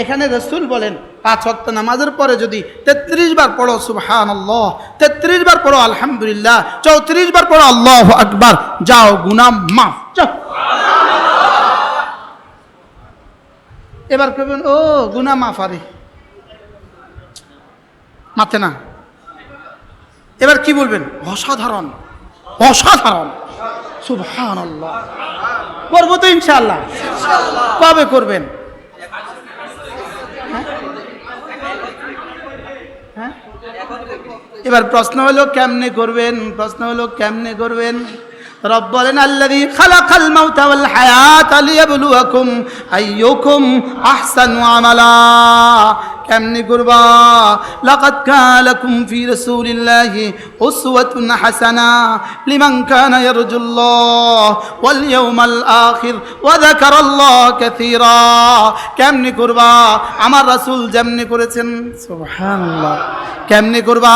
এখানে রসুল বলেন, পাঁচ ওয়াক্ত নামাজের পরে যদি তেত্রিশ বার পড়ো সুবহান আল্লাহ তেত্রিশ বার পড়ো, আলহামদুলিল্লাহ, চৌত্রিশ বার পড়ো, আল্লাহ আকবার, যাও গুনাম মাফ এবার করবেন ও গুনা মাফ আরে। মাথে না। এবার কি বলবেন? অসাধারণ অসাধারণ। সুবহান আল্লাহ করব তো ইনশাল্লাহ কবে করবেন হ্যাঁ? হ্যাঁ? এবার প্রশ্ন হলো, কেমনে করবেন? প্রশ্ন হলো, কেমনে করবেন? রব বলেন, আল্লাযী খালাকাল মাউতা ওয়াল হায়াতা লিয়াবলুয়াকুম আইয়ুকুম আহসানু আমালা। কেমনে করবা? লাকাদ কানা লাকুম ফি রাসূলিল্লাহি উসওয়াতুন হাসানা লিমান কানা ইয়ারজুল্লাহ ওয়াল ইয়াউমাল আখির ওয়া যাকারাল্লাহ কাসীরা। কেমনে করবা? আমার রাসূল যেমনি করেছেন। সুবহানাল্লাহ। কেমনে করবা?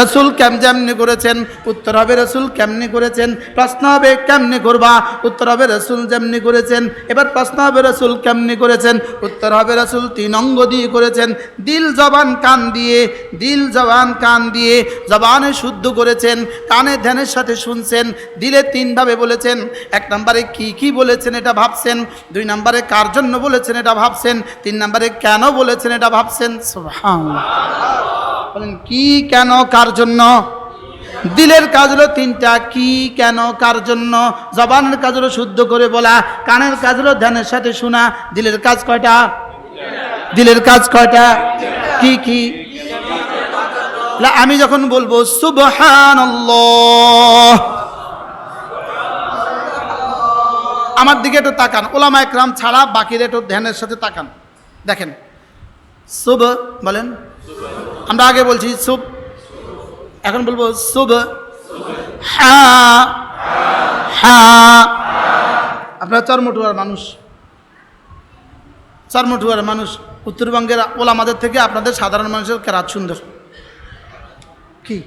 রসুল কেম যেমনি করেছেন, উত্তর হবে রসুল কেমনি করেছেন, প্রশ্ন হবে কেমনি করবা, উত্তর হবে রসুল যেমনি করেছেন, এবার প্রশ্ন হবে রসুল কেমনি করেছেন, উত্তর হবে রসুল তিন অঙ্গ দিয়ে করেছেন, দিল জবান কান দিয়ে, দিল জবান কান দিয়ে জবানে শুদ্ধ করেছেন, কানে ধ্যানের সাথে শুনছেন, দিলে তিনভাবে বলেছেন, এক নম্বরে কি কি বলেছেন এটা ভাবছেন, দুই নম্বরে কার জন্য বলেছেন এটা ভাবছেন, তিন নম্বরে কেন বলেছেন এটা ভাবছেন, সুবহানাল্লাহ। বলেন, কি কেন, কার জন্য? দিলের কাজ হলো তিনটা, কি কেন, কার জন্য? জবানের কাজ হলো শুদ্ধ করে বলা, কানের কাজ হলো ধ্যানের সাথে শোনা, দিলের কাজ কয়টা? দিলের কাজ কয়টা? কি কি? আমি যখন বলব সুবহান আমার দিকে একটু তাকান, ওলামা একরাম ছাড়া বাকিরা একটু ধ্যানের সাথে তাকান। দেখেন শুভ বলেন আমরা আগে বলছি শুভ। এখন বলব শুভ। হ্যাঁ হ্যাঁ আপনারা চর্মটুয়ার মানুষ। চর্মটুয়ার মানুষ। উত্তরবঙ্গের ওলামাদের থেকে আপনাদের সাধারণ মানুষের কেরাত সুন্দর। কি?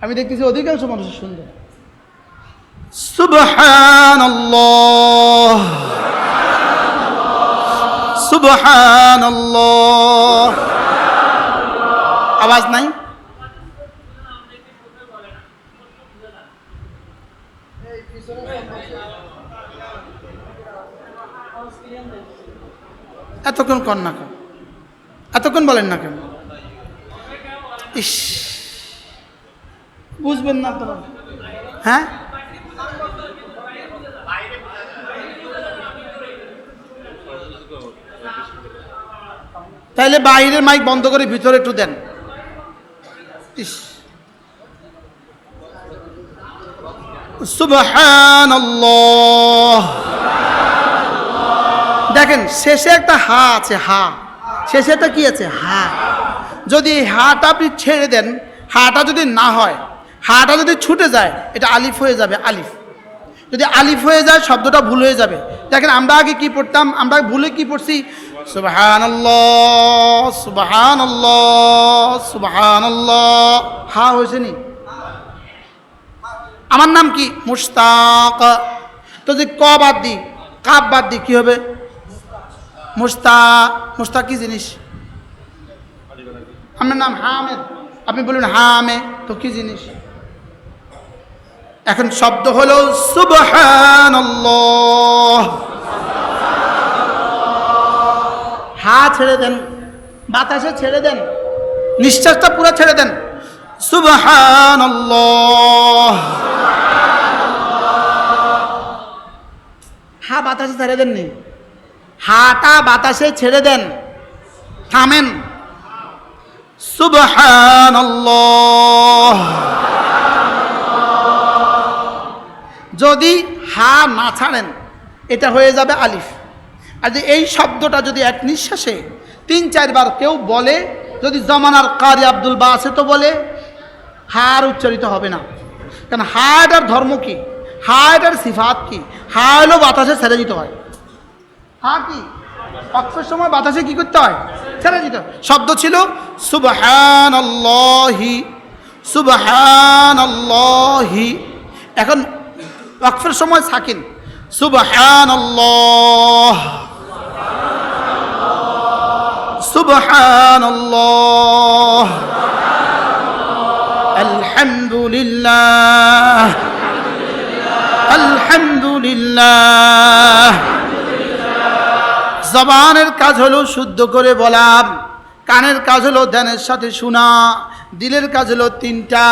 আমি দেখতেছি অধিকাংশ মানুষের সুন্দর। সুবহানাল্লাহ। সুবহানাল্লাহ। আওয়াজ নাই? এতক্ষণ কর না কেন এতক্ষণ বলেন না কেন? ইস। বুঝবেন না আপনারা হ্যাঁ? তাইলে বাইরের মাইক বন্ধ করে ভিতরে একটু দেন। ইস দেখেন, শেষে একটা হা আছে, হা। শেষে একটা কি আছে? হা। যদি হাটা আপনি ছেড়ে দেন, হাটা যদি না হয়, হাটা যদি ছুটে যায়, এটা আলিফ হয়ে যাবে, আলিফ। যদি আলিফ হয়ে যায়, শব্দটা ভুল হয়ে যাবে। দেখেন, আমরা আগে কি পড়তাম? আমরা ভুলে কি পড়ছি? হা নি? আমার নাম কি? মুশতাক। তো যদি ক বাদ দিই কাপ বাদ দিই কি হবে? মুস্তা মুস্তাক কি জিনিস? আপনার নাম হামেদ। আপনি বলুন হামে, তো কি জিনিস? এখন শব্দ হলো সুবহানাল্লাহ। হা ছেড়ে দেন, বাতাসে ছেড়ে দেন, নিঃশ্বাসটা পুরো ছেড়ে দেন। হা বাতাসে ছেড়ে দেননি। হাটা বাতাসে ছেড়ে দেন। থামেন। যদি হা না ছাড়েন, এটা হয়ে যাবে আলিফ। আর যে এই শব্দটা যদি এক নিঃশ্বাসে তিন, চারবার কেউ বলে, যদি জমানার কারি আব্দুল বা আছে তো বলে, হার উচ্চারিত হবে না। কারণ হা এটার ধর্ম কি? হা এটার সিফাত কি? হা হলো বাতাসে ছেড়ে দিতে হয়। হা কি? অক্ষর সময় বাতাসে কি করতে হয়? ছেড়ে দিতে হয়। শব্দ ছিল সুবহান সুবহান এখন ওয়াকফের সময় সাকিন সুবহান সুবহানাল্লাহ। আলহামদুলিল্লাহ। আলহামদুলিল্লাহ। জবানের কাজ হলো শুদ্ধ করে বলা, কানের কাজ হলো ধ্যানের সাথে শোনা। দিলের কাজ হলো তিনটা।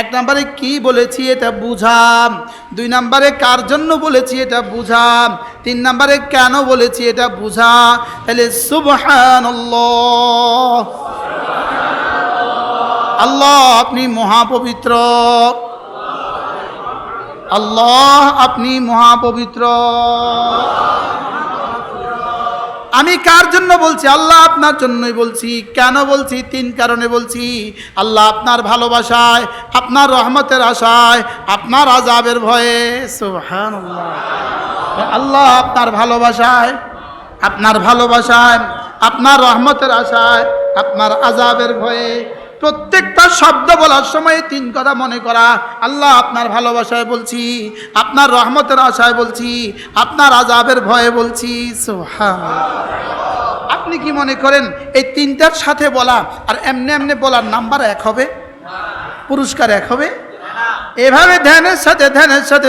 এক নম্বরে কি বলেছি এটা বুঝা দুই নম্বরে কার জন্য বলেছি এটা বুঝা তিন নম্বরে কেন বলেছি এটা বুঝা। তাহলে সুবহানাল্লাহ। আল্লাহ আপনি মহাপবিত্র। আল্লাহ আপনি মহাপবিত্র। আমি কার জন্য বলছি? আল্লাহ আপনার জন্যই বলছি। কেন বলছি? তিন কারণে বলছি। আল্লাহ আপনার ভালোবাসায়, আপনার রহমতের আশায়, আপনার আজাবের ভয়ে। সোহান আল্লাহ আপনার ভালোবাসায় আপনার ভালোবাসায়, আপনার রহমতের আশায়, আপনার আজাবের ভয়ে প্রত্যেকটা শব্দ বলার সময় তিন কথা মনে করা। আল্লাহ আপনার ভালোবাসায় বলছি, আপনার রহমতের আশায় বলছি, আপনার আজাবের ভয়ে বলছি। আপনি কি মনে করেন এই তিনটার সাথে বলা আর এমনি এমনি বলার নাম্বার এক হবে? পুরস্কার এক হবে? এভাবে ধ্যানের সাথে ধ্যানের সাথে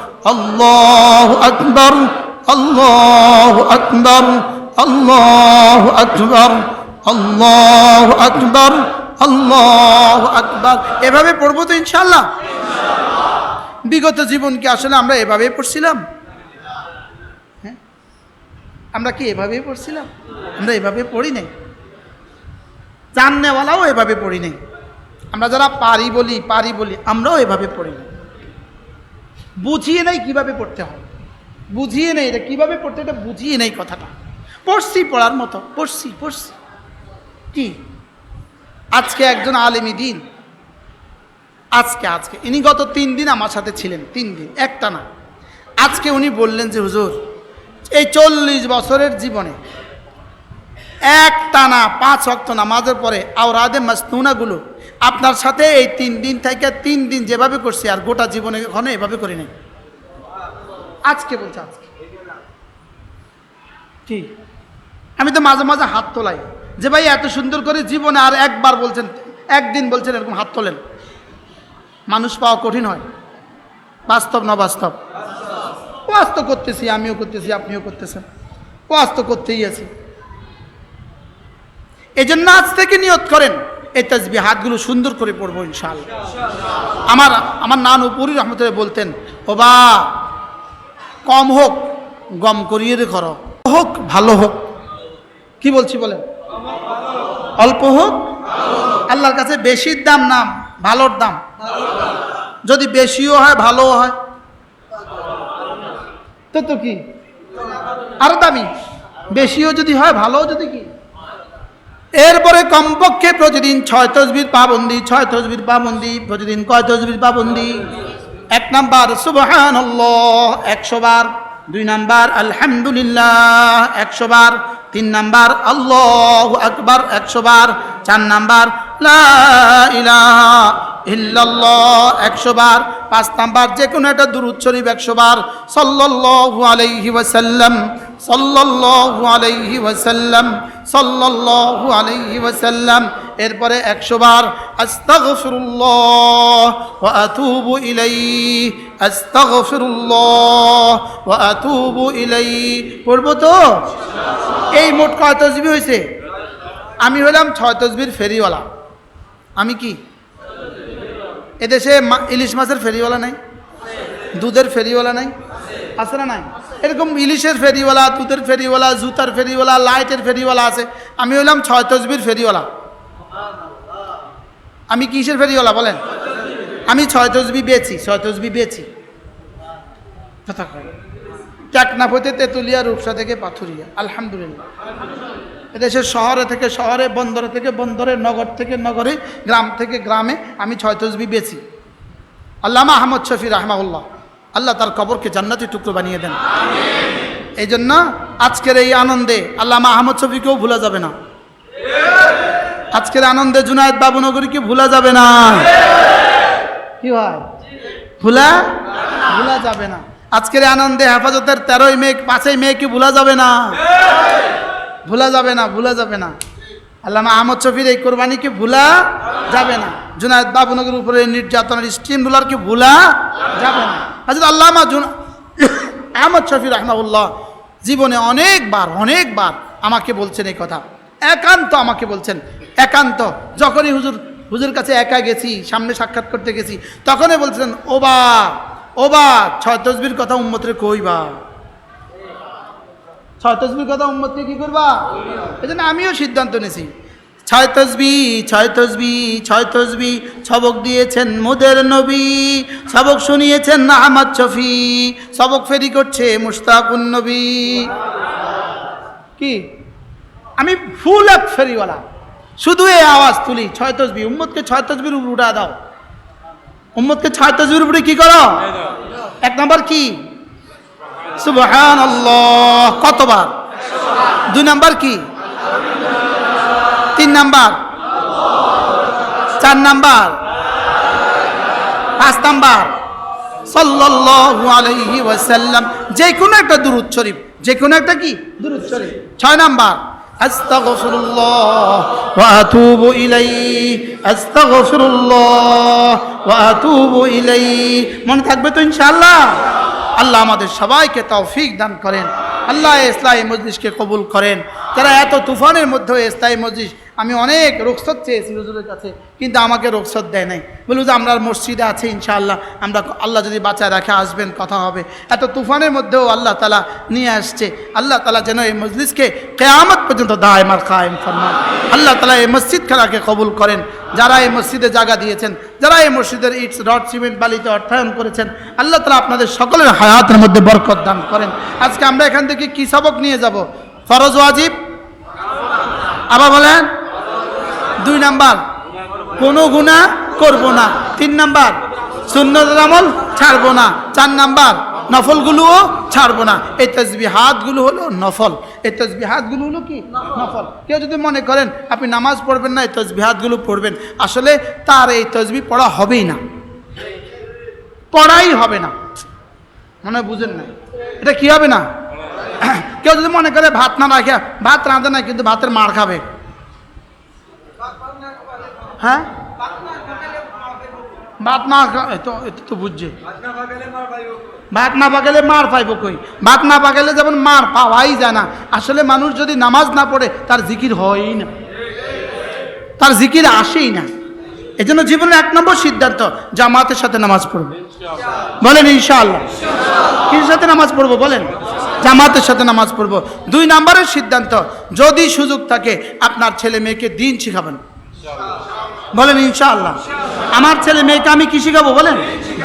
আল্লাহ আকবর আল্লাহ আকবর আল্লাহ আকবর আল্লাহ আকবর আল্লাহ আকবর। এভাবে পড়ব তো ইনশাল্লাহ বিগত জীবন কি আসলে আমরা এভাবে পড়ছিলাম? হ্যাঁ? আমরা কি এভাবে পড়ছিলাম? আমরা এভাবে পড়ি নাই? জাননেওয়ালাও এভাবে পড়ি নাই। আমরা যারা পারি বলি পারি বলি, আমরাও এভাবে পড়ি না বুঝিয়ে নেই কীভাবে পড়তে হবে বুঝিয়ে নেই এটা কীভাবে পড়তে এটা বুঝিয়ে নেই কথাটা। পড়ছি, পড়ার মতো। পড়ছি পড়ছি। কি? আজকে একজন আলেমী দিন। আজকে আজকে। ইনি গত তিন দিন আমার সাথে ছিলেন, তিন দিন। একটা না। আজকে উনি বললেন যে, হুজুর, এই চল্লিশ বছরের জীবনে এক টানা পাঁচ অক্ত নামাজের পরে আওরাদে মাসনুনাগুলো আপনার সাথে এই তিন দিন থেকে তিন দিন যেভাবে করছি আর গোটা জীবনে এখনও এভাবে করি নাই। আজকে বলছে আজকে। কি? আমি তো মাঝে মাঝে হাত তোলাই। যে ভাই এত সুন্দর করে জীবনে আর একবার বলছেন, একদিন বলছেন এরকম হাত তোলেন। মানুষ পাওয়া কঠিন হয়। বাস্তব না বাস্তব? ওয়াজ তো করতেছি, আমিও করতেছি, আপনিও করতেছেন। ওয়াজ তো করতেই আছি। এই জন্য আজ থেকে নিয়ত করেন। এই তসবি হাতগুলো সুন্দর করে পড়ব ইনশাল আমার আমার নান উপরি রহমতুল্লাহ বলতেন, ও বা, কম হোক, গম করিয়ে রে করো হোক, ভালো হোক। কি বলছি বলেন? অল্প হোক, আল্লাহর কাছে বেশির দাম না ভালোর দাম। যদি বেশিও হয়, ভালোও হয়। তো তো কি? আরও দামি। বেশিও যদি হয়, ভালোও যদি কি? এরপরে কমপক্ষে প্রতিদিন ছয় তসবির পাবন্দি, ছয় তসবির পাবন্দি, প্রতিদিন কয় তসবির পাবন্দি? এক নাম্বার সুবহান একশো বার। দুই নাম্বার, আলহামদুলিল্লাহ, একশো বার। তিন নাম্বার, আল্লাহ আকবার, একশো বার। চার নাম্বার একশো বার। পাঁচ নাম্বার যে কোনো একটা দুরুদ শরীফ একশো বার। সাল্লাল্লাহু আলাইহি ওয়াসাল্লাম। সাল্লাল্লাহু আলাইহি ওয়াসাল্লাম, সাল্লাল্লাহু আলাইহি ওয়াসাল্লাম। এরপরে একশো বার, আস্তাগফিরুল্লাহ ওয়া আতুবু ইলাইহি, আস্তাগফিরুল্লাহ ওয়া আতুবু ইলাইহি। পড়ব তো? এই মোট কয় তসবি হয়েছে আমি হলাম ছয় তসবির ফেরিওয়ালা। আমি কি? এদেশে ইলিশ মাছের ফেরিওয়ালা নাই? দুধের ফেরিওয়ালা নাই? আছে না নাই? এরকম ইলিশের ফেরিওয়ালা, দুধের ফেরিওয়ালা, জুতার ফেরিওয়ালা, লাইটের ফেরিওয়ালা আছে। আমি হইলাম ছয় তসবির ফেরিওয়ালা। আমি কিসের ফেরিওয়ালা বলেন? আমি ছয় তসবি বেছি ছয় তসবি বেছি টেকনাফ হইতে তেঁতুলিয়া, রূপসা থেকে পাথুরিয়া। আলহামদুলিল্লাহ। এদেশের শহরে থেকে শহরে, বন্দরে থেকে বন্দরে, নগর থেকে নগরে, গ্রাম থেকে গ্রামে আমি ছয় তসবি বেছি আল্লামা আহমদ শফি রাহমাউল্লাহ আল্লাহ তার কবরকে জান্নাতি টুকরো বানিয়ে দেন। এই জন্য আজকের এই আনন্দে আল্লামা আহমদ শফিকেও ভুলা যাবে না। আজকের আনন্দে জুনায়দ বাবুনগরীকে ভুলা যাবে না। কি হয়? ভুলা? ভুলা যাবে না। আজকের আনন্দে হেফাজতের তেরোই মে, পাঁচই মে কি ভুলা যাবে না? ভুলা যাবে না, ভুলা যাবে না। আল্লামা আহমদ শফির এই কোরবানিকে ভুলা যাবে না। জুনায়দ বাবুনগর উপরে নির্যাতনের স্টিম রুলারকে ভুলা যাবে না। হাজর আল্লামা জুন আহমদ শফি রহমাউল্লাহ জীবনে অনেকবার অনেকবার আমাকে বলছেন এই কথা। একান্ত আমাকে বলছেন, একান্ত। যখনই হুজুর হুজুর কাছে একা গেছি, সামনে সাক্ষাৎ করতে গেছি, তখনই বলছেন ওবা ওবা ছয় তসবির কথা উম্মতরে কইবা ছয় তসবির কথা উম্মতকে কি করবা? এই জন্য আমিও সিদ্ধান্ত নিয়েছি ছয় তসবি ছয় তসবি ছয় তসবি। সবক দিয়েছেন মুদের নবী, সবক শুনিয়েছেন আহমদ শফি, সবক ফেরি করছে মুস্তাকুন নবী। কি? আমি ফুল এক ফেরিওয়ালা। শুধু এই আওয়াজ তুলি, ছয় তসবি। উম্মদকে ছয় তসবির উপর উঠা দাও। উম্মদকে ছয় তসবির উপরে কি করো? এক নম্বর কি? সুবহান কতবার? দুই নাম্বার কি? তিন নাম্বার। চার নাম্বার। পাঁচ নাম্বার। সাল্লাল্লাহু আলাইহি ওয়াসাল্লাম, যে কোনো একটা দুরুদ শরীফ, যে কোনো একটা কি? দুরুদ শরীফ। ছয় নাম্বার। আস্তাগফিরুল্লাহ ওয়া আতুবু ইলাইহি, আস্তাগফিরুল্লাহ ওয়া আতুবু ইলাইহি। মনে থাকবে তো ইনশাআল্লাহ? আল্লাহ আমাদের সবাইকে তৌফিক দান করেন। আল্লাহ ইসলামী মজলিসকে কবুল করেন। তারা এত তুফানের মধ্যে ইসলামী মজলিস, আমি অনেক রোকসত চেয়েছি হুজুরের কাছে, কিন্তু আমাকে রোকসত দেয় নাই। বলুন যে আমরা মসজিদে আছে, ইনশাআল্লাহ। আমরা আল্লাহ যদি বাঁচায় রাখে, আসবেন, কথা হবে। এত তুফানের মধ্যেও আল্লাহ তালা নিয়ে আসছে। আল্লাহ তালা যেন এই মজলিসকে কেয়ামত পর্যন্ত দায়মার কায়েম ফরমান আল্লাহ তালা এই মসজিদ খেলাকে কবুল করেন। যারা এই মসজিদে জায়গা দিয়েছেন, যারা এই মসজিদের ইটস রড, সিমেন্ট, বালিতে অর্থায়ন করেছেন, আল্লাহ তালা আপনাদের সকলের হায়াতের মধ্যে বরকত দান করেন। আজকে আমরা এখান থেকে কি সবক নিয়ে যাব? ফরজ ওয়াজিব আবার বলেন, দুই নাম্বার, কোনো গুণা করব না। তিন নাম্বার সুন্নতের আমল ছাড়বো না। চার নাম্বার নফলগুলোও ছাড়বো না। এই তসবি হাতগুলো হলো নফল। এই তসবি হাতগুলো হলো কি? নফল। কেউ যদি মনে করেন আপনি নামাজ পড়বেন না এই তসবি হাতগুলো পড়বেন। আসলে তার এই তসবি পড়া হবেই না। পড়াই হবে না। মনে হয় বুঝেন না এটা কি হবে না? কেউ যদি মনে করে ভাত না রাখে ভাত রাঁধে না কিন্তু ভাতের মার খাবে। হ্যাঁ? ভাত না তো তো বুঝছে। ভাত না পাকালে মার পাইব কই? ভাত না পাকালে যেমন মার পাওয়াই যায় না। আসলে মানুষ যদি নামাজ না পড়ে তার জিকির হয়ই না। তার জিকির আসেই না। এই জন্য জীবনের এক নম্বর সিদ্ধান্ত জামাতের সাথে নামাজ পড়ব। বলেন ইনশাআল্লাহ। কিসের সাথে নামাজ পড়ব বলেন? জামাতের সাথে নামাজ পড়ব। দুই নম্বরের সিদ্ধান্ত যদি সুযোগ থাকে আপনার ছেলে মেয়েকে দিন শিখাবেন। বলেন, ইনশাআল্লাহ। আমার ছেলে মেয়েকে আমি কি শিখাবো বলেন?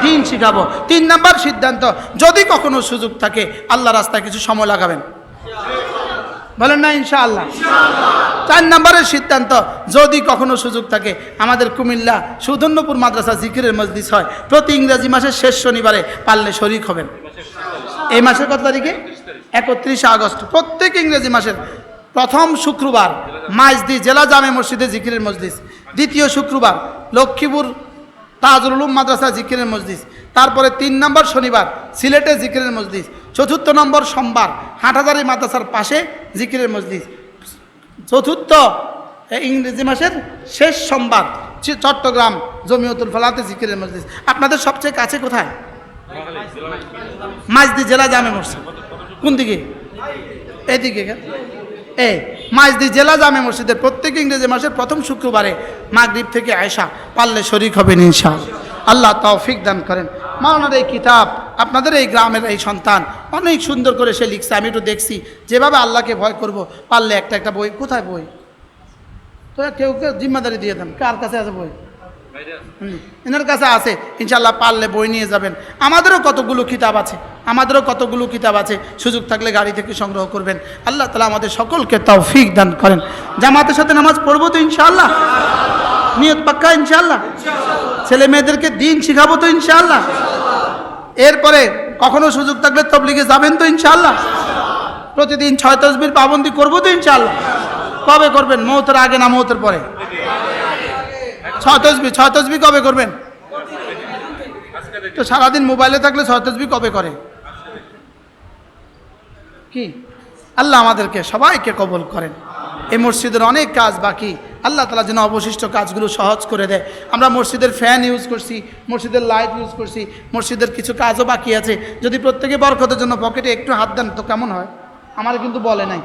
দিন শিখাবো। তিন নাম্বার সিদ্ধান্ত, যদি কখনো সুযোগ থাকে, আল্লাহ রাস্তায় কিছু সময় লাগাবেন। বলেন না, ইনশাআল্লাহ। চার নম্বরের সিদ্ধান্ত, যদি কখনো সুযোগ থাকে, আমাদের কুমিল্লা সুধন্যপুর মাদ্রাসা জিকিরের মজলিস হয়। প্রতি ইংরেজি মাসের শেষ শনিবারে পারলে শরিক হবেন। এই মাসের কত তারিখে? একত্রিশে আগস্ট। প্রত্যেক ইংরেজি মাসের প্রথম শুক্রবার মাইজদি জেলা জামে মসজিদে জিকিরের মসজিদ দ্বিতীয় শুক্রবার লক্ষ্মীপুর তাজুল উলুম মাদ্রাসা জিকিরের মসজিদ তারপরে তিন নম্বর শনিবার সিলেটে জিকিরের মসজিদ চতুর্থ নম্বর সোমবার হাটহাজারি মাদ্রাসার পাশে জিকিরের মসজিদ চতুর্থ ইংরেজি মাসের শেষ সোমবার চট্টগ্রাম জমিয়তুল ফলাতে জিকিরের মসজিদ আপনাদের সবচেয়ে কাছে কোথায়? মাঝদি জেলা জামে মসজিদ। কোন দিকে? এদিকে? এই মাঝদি জেলা জামে মসজিদের প্রত্যেক ইংরেজি মাসের প্রথম শুক্রবারে মাগরিব থেকে আয়সা পারলে শরিক হবেন ইনশাল আল্লাহ তৌফিক দান করেন। মাওলানার এই কিতাব আপনাদের এই গ্রামের এই সন্তান অনেক সুন্দর করে সে লিখছে আমি একটু দেখছি যেভাবে আল্লাহকে ভয় করব পারলে একটা একটা বই কোথায় বই? তো কেউ কেউ জিম্মাদারি দিয়ে দেন কার কাছে আছে বই? হুম, এনার কাছে আছে ইনশাল্লাহ পারলে বই নিয়ে যাবেন। আমাদেরও কতগুলো কিতাব আছে আমাদেরও কতগুলো কিতাব আছে, সুযোগ থাকলে গাড়ি থেকে সংগ্রহ করবেন। আল্লাহ তালা আমাদের সকলকে তাও ফিক দান করেন। জামাতের সাথে নামাজ পড়ব তো ইনশাআল্লাহ। নিয়ত পাক্কা ইনশাআল্লাহ। ছেলে মেয়েদেরকে দিন শিখাবো তো ইনশাআল্লাহ। এরপরে কখনো সুযোগ থাকলে তবলিগে যাবেন তো ইনশাআল্লাহ। প্রতিদিন ছয় তসবির পাবন্দি করব তো ইনশাআল্লাহ। কবে করবেন? মৌতের আগে না মৌতের পরে? ছয় তসবি ছয় তসবি কবে করবেন? তো সারাদিন মোবাইলে থাকলে ছয় তসবি কবে করে? কি? আল্লাহ আমাদেরকে সবাইকে কবল করেন। এই মসজিদের অনেক কাজ বাকি। আল্লাহ তালা যেন অবশিষ্ট কাজগুলো সহজ করে দেয়। আমরা মসজিদের ফ্যান ইউজ করছি, মসজিদের লাইট ইউজ করছি, মসজিদের কিছু কাজও বাকি আছে। যদি প্রত্যেকে বরকতের জন্য পকেটে একটু হাত দেন তো কেমন হয়? আমার কিন্তু বলে নাই।